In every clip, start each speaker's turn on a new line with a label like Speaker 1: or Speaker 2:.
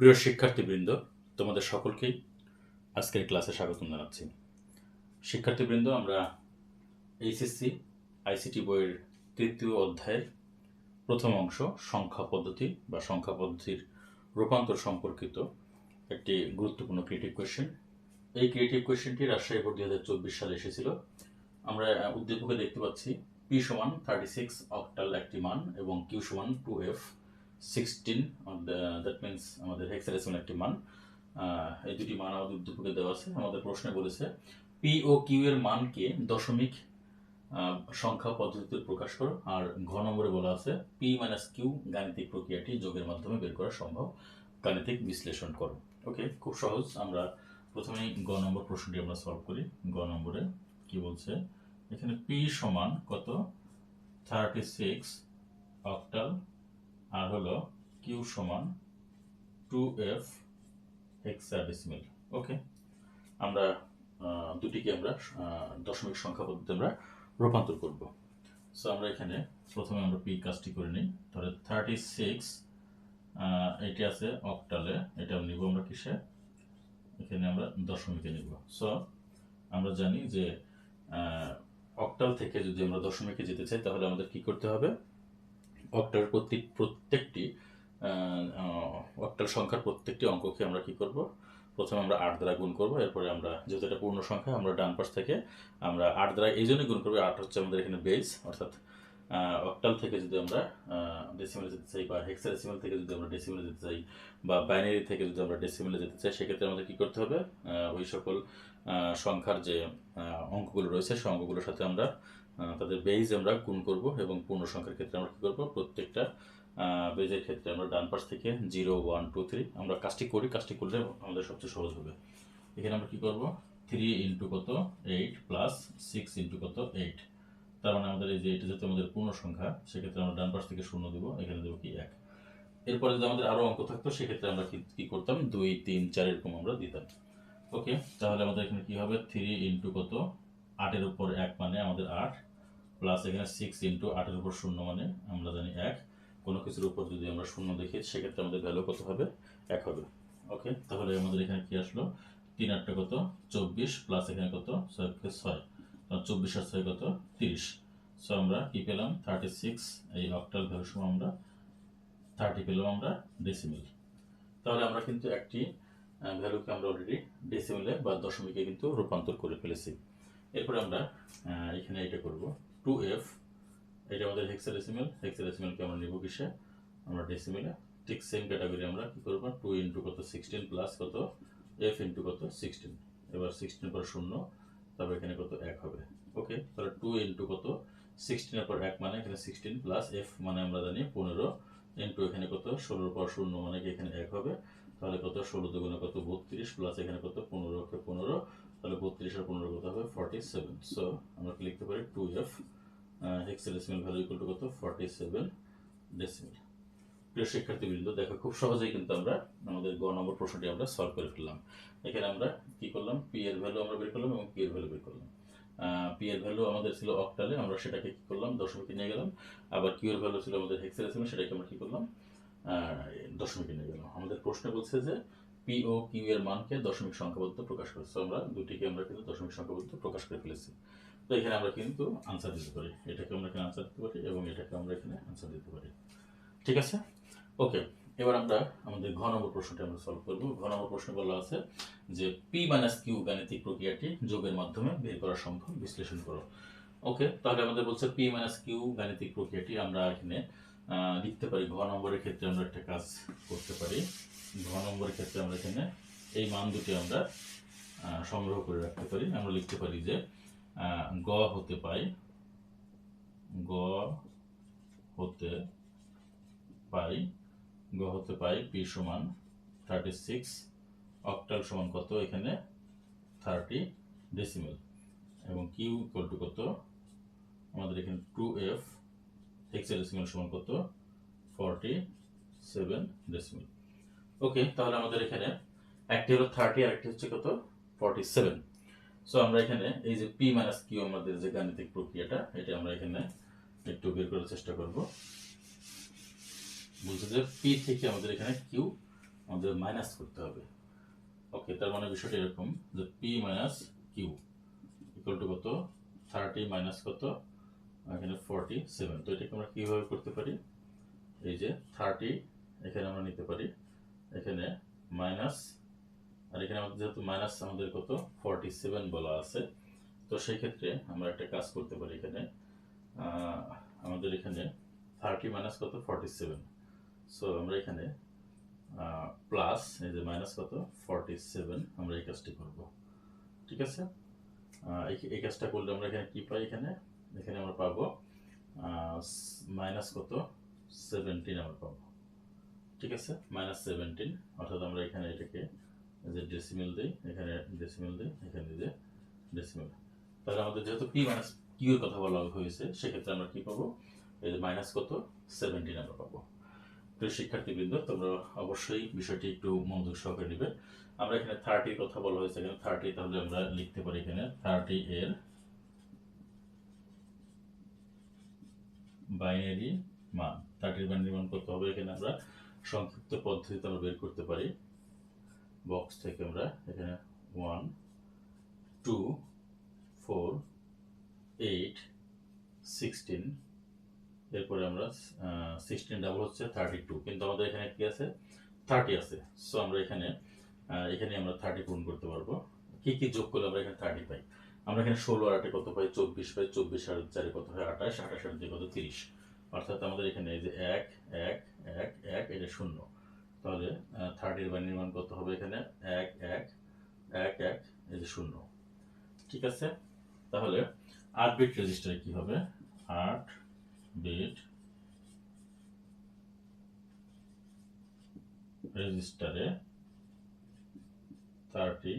Speaker 1: প্রিয় শিক্ষার্থীবৃন্দ, তোমাদের সকলকেই আজকের ক্লাসে স্বাগত জানাচ্ছি। শিক্ষার্থীবৃন্দ, আমরা এইচএসসি, আইসিটি বইয়ের তৃতীয় অধ্যায়ের প্রথম অংশ, সংখ্যা পদ্ধতি বা সংখ্যা পদ্ধতির রূপান্তর সম্পর্কিত একটি গুরুত্বপূর্ণ ক্রিয়েটিভ কোয়েশ্চেন এই ক্রিয়েটিভ কোয়েশ্চেনটি রাজশাহী বোর্ড দুই হাজার চব্বিশ সালে এসেছিল। আমরা উদ্দীপকে দেখতে পাচ্ছি পি সমান থার্টি সিক্স অক্টাল একটি মান এবং কিউ সমান two F sixteen that means আমাদের হেক্সাডেসিমাল একটি মান। এই দুটি মান আমাদের উদ্দীপকে দেওয়া আছে, আমাদের প্রশ্নে বলেছে পি ও কিউ এর মানকে দশমিক সংখ্যা পদ্ধতিতে প্রকাশ করো, আর ঘ নম্বরে বলা আছে পি মাইনাস কিউ গাণিতিক প্রক্রিয়াটি যোগের মাধ্যমে বের করা সম্ভব, গাণিতিক বিশ্লেষণ করো। ওকে খুব সহজ, আমরা প্রথমেই গ নম্বর প্রশ্নটি আমরা সলভ করি। গ নম্বরে কি বলছে, এখানে পি সমান কত? থার্টি সিক্স অক্টাল আর হলো কিউ সমান টু এফ হেক্সাডেসিমেল ওকে আমরা দুটিকে আমরা দশমিক সংখ্যা পদ্ধতিতে আমরা রূপান্তর করব। সো আমরা এখানে প্রথমে আমরা পি কাজটি করে নিই। তাহলে থার্টি সিক্স এটি আছে অক্টালে এটা নিব আমরা কিসে? এখানে আমরা দশমিকে নিব। সো আমরা জানি যে অক্টাল থেকে যদি আমরা দশমিকে যেতে চাই, তাহলে আমাদের কি করতে হবে? অক্টাল প্রত্যেক প্রত্যেকটি অক্টাল সংখ্যার প্রত্যেকটি অঙ্ককে আমরা কি করব? প্রথমে আমরা আট দ্বারা গুণ করব, এরপরে আমরা, যেহেতু এটা পূর্ণ সংখ্যা, আমরা ডান পাশ থেকে, আমরা আট দ্বারা এই জন্যই গুণ করব, আট হচ্ছে আমাদের এখানে বেস অর্থাৎ অক্টাল থেকে যদি আমরা ডেসিমেলে যেতে চাই বা হেক্সাডেসিমেল থেকে যদি আমরা ডেসিমেলে যেতে চাই বা বাইনারি থেকে যদি আমরা ডেসিমেলে যেতে চাই, সেক্ষেত্রে আমাদের কী করতে হবে? ওই সকল সংখ্যার যে অঙ্কগুলো রয়েছে, সেই অঙ্কগুলোর সাথে আমরা তাদের বেজ আমরা গুণ করব এবং পূর্ণ সংখ্যার ক্ষেত্রে আমরা কী করব? প্রত্যেকটা বেজের ক্ষেত্রে আমরা ডান পাশ থেকে জিরো ওয়ান টু থ্রি আমরা কাজটি করি, কাজটি করলে আমাদের সবচেয়ে সহজ হবে। এখানে আমরা কী করব? থ্রি ইন্টু কত? এইট প্লাস সিক্স ইন্টু কত? এইট তার মানে আমাদের এই যে এটা যেহেতু আমাদের পূর্ণ সংখ্যা সেক্ষেত্রে আমরা ডান পাশ থেকে শূন্য দেবো, এখানে দেবো কি? এক। এরপরে যদি আমাদের আরও অঙ্ক থাকতো, সেক্ষেত্রে আমরা কি কি করতাম? দুই, তিন, চার এরকম আমরা দিতাম। ওকে তাহলে আমাদের এখানে কি হবে? থ্রি ইন্টু কত? আটের উপর এক মানে আমাদের আট। প্লাস এখানে সিক্স ইন্টু আটের উপর শূন্য মানে আমরা জানি এক। কোনো কিছুর উপর যদি আমরা শূন্য দেখি, সেক্ষেত্রে আমাদের ভ্যালু কত হবে? এক হবে। ওকে তাহলে আমাদের এখানে কি আসলো? তিন আটটা কত? চব্বিশ প্লাস এখানে কত? ছয় ছয়। তাহলে চব্বিশ আর ছয় কত? তিরিশ। সো আমরা কি পেলাম? থার্টি সিক্স এই অক্টাল ভ্যালু সময় আমরা থার্টি পেলাম আমরা ডেসিমেল তাহলে আমরা কিন্তু একটি ভ্যালুকে আমরা অলরেডি ডেসিমেলে বা দশমিকে কিন্তু রূপান্তর করে ফেলেছি। এরপরে আমরা এখানে এটা করব। টু এফ, এটা আমাদের হেক্সাডেসিমেল হেক্সাডেসিমেলকে আমরা নিব কিসে? আমরা ডেসিমেলে ঠিক সেম ক্যাটাগরি আমরা কি করব? টু ইন্টু কত? সিক্সটিন প্লাস কত? এফ ইন্টু কত? সিক্সটিন এবার সিক্সটিন পর শূন্য, তারপর এখানে কত? এক হবে। ওকে? তাহলে টু ইন্টু কত? সিক্সটিনের পর এক মানে এখানে সিক্সটিন প্লাস এফ মানে আমরা জানি পনেরো। ইন্টু এখানে কত? ষোলোর পর শূন্য মানে কি এখানে এক হবে? তাহলে কত? ষোলো দুগুণে কত? বত্রিশ প্লাস এখানে কত? পনেরো কে পনেরো। তাহলে বত্রিশ আর পনেরো কত হবে? ফর্টি সেভেন সো আমরা লিখতে পারি? Two F hexadecimal value equal to কত? ফর্টি সেভেন ডেসিমেল প্রিয় শিক্ষার্থীবৃন্দ, দেখো, খুব সহজেই কিন্তু আমরা আমাদের গ নম্বর প্রশ্নটি আমরা সলভ করে ফেললাম। এখানে আমরা কি করলাম? পি এর ভ্যালু আমরা বের করলাম এবং পি এর ভ্যালু বের করলাম। পি এর ভ্যালু আমাদের ছিল অক্টালে আমরা সেটাকে কি করলাম? দশমিকে নিয়ে গেলাম। আবার কিউ এর ভ্যালু ছিল আমাদের হেক্সাডেসিমাল সেটাকে আমরা কি করলাম? দশমিকে নিয়ে গেলাম। আমাদের প্রশ্ন বলছে যে পি ও কিউ এর মানকে দশমিক সংখ্যাবদ্ধ প্রকাশ করেছে আমরা দুটিকে আমরা কিন্তু দশমিক সংখ্যাবদ্ধ প্রকাশ করে ফেলেছি। তো এখানে আমরা কিন্তু আনসার দিতে পারি। এটাকে আমরা এখানে আনসার দিতে পারি এবং এটাকে আমরা এখানে আনসার দিতে পারি। ঠিক আছে? ওকে এবার আমরা আমাদের ঘ নম্বর প্রশ্নটি আমরা সলভ করব। ঘ নম্বর প্রশ্ন বলা আছে যে পি মাইনাস কিউ গাণিতিক প্রক্রিয়াটি যোগের মাধ্যমে বের করা সম্ভব? বিশ্লেষণ করো। ওকে তাহলে আমাদের বলছে পি মাইনাস কিউ গাণিতিক প্রক্রিয়াটি আমরা এখানে লিখতে পারি। ঘ নম্বরের ক্ষেত্রে আমরা একটা কাজ করতে পারি। ঘ নম্বরের ক্ষেত্রে আমরা এখানে এই মান দুটি আমরা সংগ্রহ করে রাখতে পারি। আমরা লিখতে পারি যে গ হতে পাই গ হতে পাই গ হতে পাই পি সমান থার্টি সিক্স অক্টাল সমান কত? এখানে থার্টি ডেসিমেল এবং কিউ ইকুয়াল টু কত? আমাদের এখানে টু এফ হেক্সাডেসিমেল সমান কত? ফর্টি সেভেন ডেসিমেল ওকে তাহলে আমাদের এখানে একটি হলো থার্টি আর একটি হচ্ছে কত? ফর্টি সেভেন সো আমরা এখানে এই যে পি মাইনাস কিউ আমাদের যে গাণিতিক প্রক্রিয়াটা, এটা আমরা এখানে একটু বের করার চেষ্টা করব। বলছে যে পি থেকে আমাদের এখানে কিউ আমাদের মাইনাস করতে হবে। ওকে তার মানে বিষয়টা এরকম যে P minus Q equal to কত? থার্টি মাইনাস কত? এখানে ফর্টি সেভেন তো এটাকে আমরা কীভাবে করতে পারি? এই যে থার্টি এখানে আমরা নিতে পারি। এখানে মাইনাস আর এখানে আমাদের যেহেতু মাইনাস আমাদের কত? ফর্টি সেভেন বলা আছে। তো সেই ক্ষেত্রে আমরা একটা কাজ করতে পারি এখানে। আমাদের এখানে থার্টি মাইনাস কত? ফর্টি সেভেন সো আমরা এখানে প্লাস এই যে মাইনাস কত? ফর্টি সেভেন আমরা এই কাজটি করব। ঠিক আছে? এই- কাজটা করলে আমরা এখানে কি পাই এখানে? এখানে আমরা পাবো মাইনাস কত? সেভেন্টিন আমরা পাবো। ঠিক আছে? মাইনাস সেভেন্টিন অর্থাৎ আমরা এখানে এটাকে যে ডেসিমেল দিই এখানে ডেসিমেল দিই এখানে যে ডেসিমেল তাহলে আমাদের যেহেতু পি মাইনাস কিউ এর কথা বলা হয়েছে, সেক্ষেত্রে আমরা কি পাবো? এই যে মাইনাস কত? সেভেন্টিন আমরা পাবো। প্রিয় শিক্ষার্থীবৃন্দ, তোমরা অবশ্যই বিষয়টি একটু মনোযোগ সহকারে নেবে। আমরা এখানে থার্টির কথা বলা হয়েছে। এখানে থার্টি তাহলে আমরা লিখতে পারি এখানে থার্টি এর বাইনারি মান। থার্টির বাইনারি মান করতে হবে? এখানে আমরা সংক্ষিপ্ত পদ্ধতিতে আমরা বের করতে পারি। বক্স থেকে আমরা এখানে one two four eight sixteen এরপরে আমরা সিক্সটিন ডাবল হচ্ছে থার্টি টু কিন্তু আমাদের এখানে কি আছে? থার্টি আছে। সো আমরা এখানে এখানে আমরা থার্টি পূরণ করতে পারব। কি কি যোগ করলে আমরা এখানে থার্টি পাই? আমরা এখানে ষোলো আটে কত পাই? চব্বিশ পাই। চব্বিশ আর চারে কত হয়? আঠাশ। আঠাশ আর দুই কত? তিরিশ। অর্থাৎ আমাদের এখানে এই যে এক এক এক এক, এটা শূন্য। তাহলে থার্টির বা নির্মাণ কত হবে এখানে। এক এক এক এক, এই যে শূন্য। ঠিক আছে? তাহলে আট বিট রেজিস্টারে কি হবে? আট বিট রেজিস্টারে থার্টি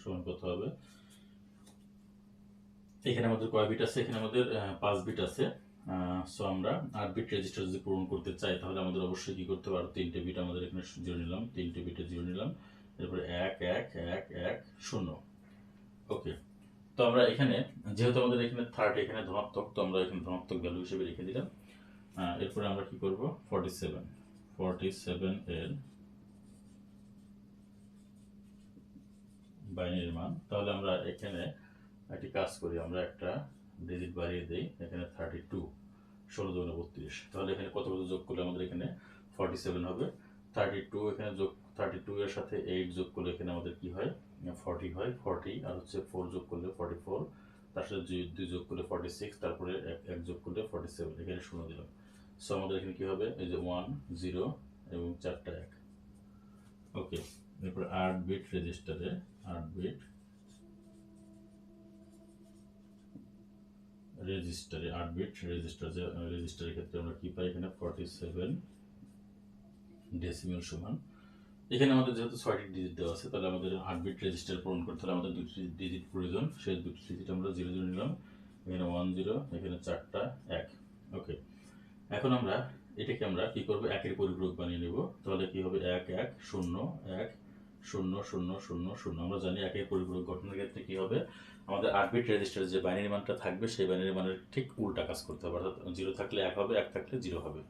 Speaker 1: সমান কত হবে। এখানে আমাদের কয় বিট আছে? এখানে আমাদের পাঁচ বিট আছে। সো আমরা আট বিট রেজিস্টার যদি পূরণ করতে চাই, তাহলে আমাদের অবশ্যই কি করতে আর তিনটে বিট আমাদের এখানে জিরো নিলাম। তিনটে বিটে জিরো নিলাম। এরপরে এক এক এক এক, শূন্য। ওকে তো আমরা এখানে, যেহেতু আমাদের এখানে থার্ড এখানে ধনাত্মক, তো আমরা এখানে ধনাত্মক ভ্যালু হিসেবে রেখে দিলাম। এরপরে আমরা কি করব? ফর্টি সেভেন ফর্টি সেভেন এর বাইনারি মান। তাহলে আমরা এখানে একটি কাজ করি। আমরা একটা ডিজিট বাড়িয়ে দিই, এখানে থার্টি টু ষোলো দুগুণ বত্রিশ। তাহলে এখানে কত কত যোগ করলে আমাদের এখানে ফর্টি সেভেন হবে? থার্টি টু এখানে যোগ থার্টি টু এর সাথে এইট যোগ করলে এখানে আমাদের কি হয়? ফর্টি হয় ফর্টি আর হচ্ছে ফোর যোগ করলে ফর্টি ফোর তার সাথে দুই যোগ করলে ফর্টি সিক্স তারপরে এক এক যোগ করলে ফর্টি সেভেন এখানে শূন্য দিলাম। সো আমাদের এখানে কী হবে? এই যে ওয়ান জিরো এবং চারটা এক। ওকে এরপর আট বিট রেজিস্টারে আট বিট রেজিস্টারে আট বিট রেজিস্টার যে রেজিস্টারের ক্ষেত্রে আমরা কী পাই? এখানে ফর্টি সেভেন ডেসিমেল সমান। এখানে আমাদের যেহেতু ছয়টি ডিজিট দেওয়া আছে, তাহলে আমাদের আট বিট রেজিস্টার পূরণ করতে হলে আমাদের দুটি ডিজিট প্রয়োজন। সেই দুটি ডিজিট আমরা জিরো জিরো নিলাম। এখানে ওয়ান জিরো এখানে চারটা, এক। ওকে এখন আমরা এটাকে আমরা কি করব? একের পরিপূরক বানিয়ে নেব। তাহলে কি হবে? এক এক, শূন্য, এক শূন্য শূন্য শূন্য শূন্য। আমরা জানি একের পরিপূরক গঠনের ক্ষেত্রে কি হবে? আমাদের আট বিট রেজিস্টারে যে বাইনারি মানটা থাকবে, সেই বাইনারি মানের ঠিক উল্টা কাজ করতে হবে। অর্থাৎ জিরো থাকলে এক হবে, এক থাকলে জিরো হবে।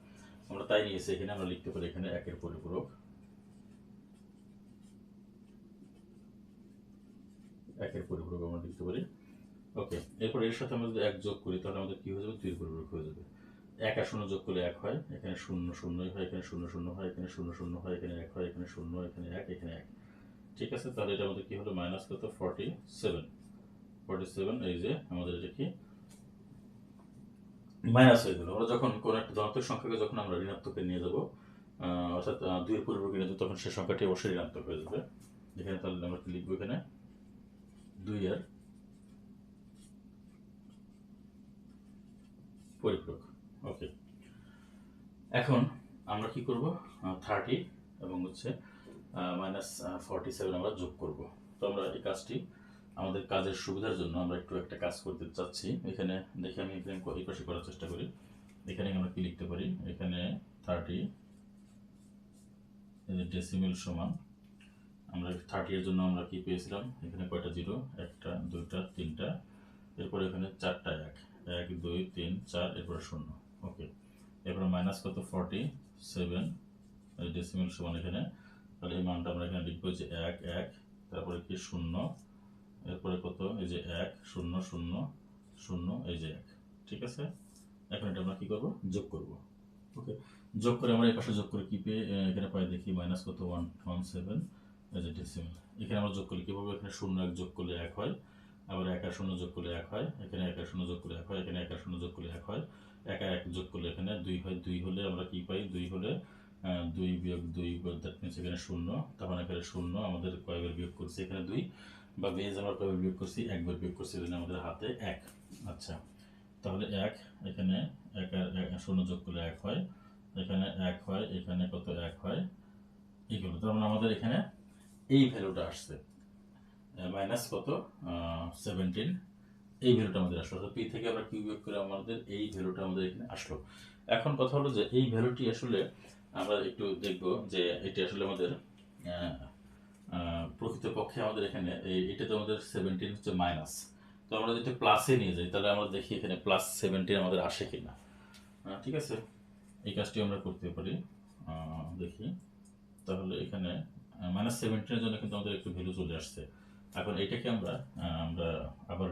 Speaker 1: আমরা তাই নিয়েছি, এখানে আমরা লিখতে পারি এখানে একের পরিপূরক। একের পরিপূরক আমরা লিখতে পারি। ওকে, এরপর এর সাথে আমরা যদি এক যোগ করি, তাহলে আমাদের কী হয়ে যাবে? দুই পরিপূরক হয়ে যাবে। এক আর শূন্য যোগ করলে এক হয়, এখানে শূন্য, শূন্যই হয়, এখানে শূন্য শূন্য হয়, এখানে শূন্য শূন্য হয়, এখানে এক হয়, এখানে শূন্য, এখানে এক এখানে এক। ঠিক আছে, তাহলে এটা আমাদের কি হলো? মাইনাস কত? ফর্টি সেভেন ফর্টি সেভেন এই যে আমাদের এটা কি? মাইনাস হয়ে গেল। আমরা যখন কোনো একটা ধনাত্মক সংখ্যাকে যখন আমরা ঋণাত্মকে নিয়ে যাব অর্থাৎ দুই পরিবর্তে নিয়ে তখন সেই সংখ্যাটি অবশ্যই ঋণাত্মক হয়ে যাবে। এখানে তাহলে আমরা কি লিখব এখানে? দুই আর পরিপূরক। ওকে এখন আমরা কি করব? থার্টি এবং হচ্ছে মাইনাস ফর্টি সেভেন আমরা যোগ করব। তো আমরা এই কাজটি আমাদের কাজের সুবিধার জন্য আমরা একটু একটা কাজ করতে চাচ্ছি। এখানে দেখে আমি এখানে এই পাশে করার চেষ্টা করি। এখানে আমরা কি লিখতে পারি? এখানে থার্টি ডেসিমেল সমান। আমরা থার্টি এর জন্য আমরা কি পেয়েছিলাম? এখানে কয়টা? জিরো একটা, দুইটা, তিনটা। এরপর এখানে চারটা এক। এক, দুই, তিন, চার, এরপর শূন্য। ওকে এরপর মাইনাস কত? ফর্টি সেভেন ডেসিমেল সমান এখানে। তাহলে এই মানটা আমরা এখানে লিখব যে এক এক, তারপরে কি শূন্য, এরপরে কত? এই যে এক, শূন্য শূন্য শূন্য, এই যে এক। ঠিক আছে? এখন এটা আমরা কি করব? যোগ করব। ওকে, যোগ করে আমরা এই পাশে যোগ করে কী পেয়ে এখানে পাই দেখি মাইনাস কত? ওয়ান ওয়ান সেভেন এই যে ডেসিমেল এখানে আমরা যোগ করি কীভাবে? এখানে শূন্য এক যোগ করলে এক হয়, আবার এক শূন্য যোগ করলে এক হয়, এখানে এক শূন্য যোগ করলে এক হয়, এখানে এক শূন্য যোগ করলে এক হয়, একা এক যোগ করলে এখানে দুই হয়। দুই হলে আমরা কী পাই? দুই হলে দুই বিয়োগ দুই দ্যাট মিনস এখানে শূন্য তখন এখানে শূন্য, আমাদের কয়বার বিয়োগ করছি এখানে দুই, বা বেজ আমরা কয়বার বিয়োগ করছি, একবার বিয়োগ করছি এখানে আমাদের হাতে এক। আচ্ছা তাহলে এক, এখানে এক আর শূন্য যোগ করলে এক হয়, এখানে এক হয়, এখানে কত এক হয় এইগুলো তার মানে আমাদের এখানে এই ভ্যালুটা আসছে মাইনাস কত? সেভেন্টিন এই ভ্যালুটা আমাদের আসলো। অর্থাৎ পি থেকে আমরা কিউ বিয়োগ করে আমাদের এই ভ্যালুটা আমাদের এখানে আসলো। এখন কথা হলো যে এই ভ্যালুটি আসলে আমরা একটু দেখব যে এটি আসলে আমাদের প্রকৃতপক্ষে আমাদের এখানে এই- এটা তো আমাদের সেভেন্টিন হচ্ছে মাইনাস তো আমরা যদি প্লাসে নিয়ে যাই তাহলে আমরা দেখি এখানে প্লাস সেভেন্টিন আমাদের আসে কিনা। আহ, ঠিক আছে? এই কাজটি আমরা করতে পারি। দেখি। তাহলে এখানে মাইনাস সেভেন্টিনের জন্য কিন্তু আমাদের একটু ভ্যালু চলে আসছে। এখন এটাকে আমরা আমরা আবার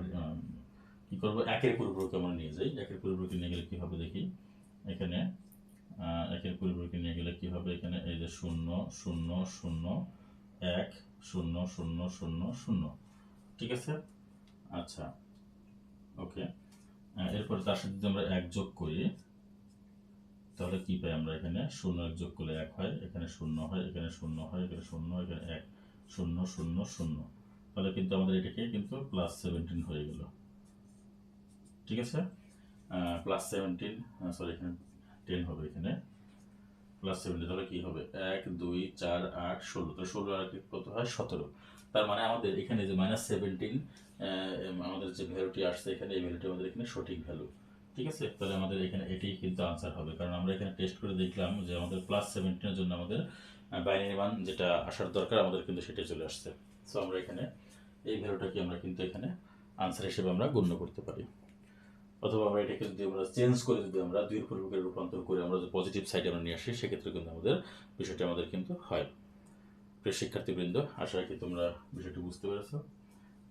Speaker 1: কী করব? একের পরিপূরকে আমরা নিয়ে যাই। একের পরিপূরকে নিয়ে গেলে কি হবে দেখি? এখানে একের পরিপূরকে নিয়ে গেলে কি হবে এখানে? এই যে শূন্য শূন্য শূন্য, এক, শূন্য শূন্য শূন্য শূন্য। ঠিক আছে? আচ্ছা ওকে। এরপরে তার সাথে যদি আমরা এক যোগ করি, তাহলে কি পাই আমরা এখানে? শূন্য এক যোগ করলে এক হয়, এখানে শূন্য হয়, এখানে শূন্য হয়, এখানে শূন্য, এখানে এক। শূন্য শূন্য শূন্য। তাহলে কিন্তু আমাদের এটাকে কিন্তু প্লাস সেভেন্টিন হয়ে গেল। ঠিক আছে? প্লাস সেভেন্টিন সরি এখানে টেন হবে এখানে প্লাস সেভেন্টিন তাহলে কি হবে? এক, দুই, চার, আট, ষোলো। তো ষোলো আর কত হয়? সতেরো। তার মানে আমাদের এখানে যে মাইনাস সেভেন্টিন আমাদের যে ভ্যালুটি আসছে এখানে, এই ভ্যালুটি আমাদের এখানে সঠিক ভ্যালু ঠিক আছে? তাহলে আমাদের এখানে এটাই কিন্তু আনসার হবে। কারণ আমরা এখানে টেস্ট করে দেখলাম যে আমাদের প্লাস সেভেন্টিনের জন্য আমাদের বাইনারি মান যেটা আসার দরকার আমাদের কিন্তু সেটাই চলে আসছে। সো আমরা এখানে এই ভ্যালুটাকে আমরা কিন্তু এখানে আনসার হিসেবে আমরা গণ্য করতে পারি। অথবা আমরা এটাকে যদি আমরা চেঞ্জ করে যদি আমরা দুই পরিবর্তন রূপান্তর করে আমরা যদি পজিটিভ সাইডে আমরা নিয়ে আসি, সেক্ষেত্রে কিন্তু আমাদের বিষয়টি আমাদের কিন্তু হয়। প্রিয় শিক্ষার্থীবৃন্দ, আশা রাখি তোমরা বিষয়টি বুঝতে পেরেছ।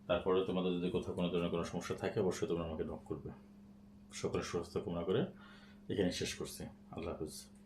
Speaker 1: তারপরে তোমাদের যদি কোথাও কোনো ধরনের কোনো সমস্যা থাকে, অবশ্যই তোমরা আমাকে নক করবে। সকলের সুস্থ কামনা করে এখানে শেষ করছি। আল্লাহ হাফিজ।